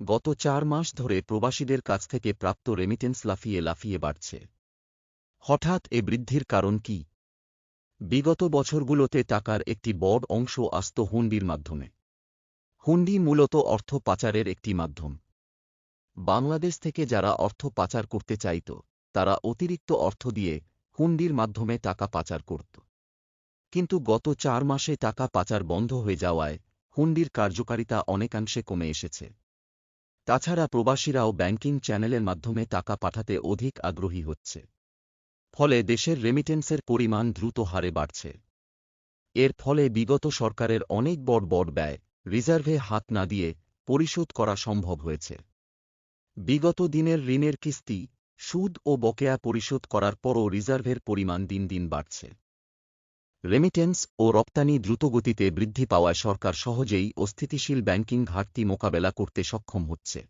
গত চার মাস ধরে প্রবাসীদের কাছ থেকে প্রাপ্ত রেমিটেন্স লাফিয়ে লাফিয়ে বাড়ছে। হঠাৎ এ বৃদ্ধির কারণ কি? বিগত বছরগুলোতে টাকার একটি বড় অংশ আসত হুন্ডির মাধ্যমে। হুন্ডি মূলত অর্থ পাচারের একটি মাধ্যম। বাংলাদেশ থেকে যারা অর্থ পাচার করতে চাইত, তারা অতিরিক্ত অর্থ দিয়ে হুন্ডির মাধ্যমে টাকা পাচার করত। কিন্তু গত চার মাসে টাকা পাচার বন্ধ হয়ে যাওয়ায় হুন্ডির কার্যকারিতা অনেকাংশে কমে এসেছে। তাছাড়া প্রবাসীরাও ব্যাংকিং চ্যানেলের মাধ্যমে টাকা পাঠাতে অধিক আগ্রহী হচ্ছে। ফলে দেশের রেমিটেন্সের পরিমাণ দ্রুত হারে বাড়ছে। এর ফলে বিগত সরকারের অনেক বড় বড় ব্যয় রিজার্ভে হাত না দিয়ে পরিশোধ করা সম্ভব হয়েছে। বিগত দিনের ঋণের কিস্তি, সুদ ও বকেয়া পরিশোধ করার পরও রিজার্ভের পরিমাণ দিন দিন বাড়ছে। রেমিটেন্স ও রপ্তানি দ্রুতগতিতে বৃদ্ধি পাওয়ায় সরকার সহজেই অস্থিতিশীল ব্যাংকিং ঘাটতি মোকাবেলা করতে সক্ষম হচ্ছে।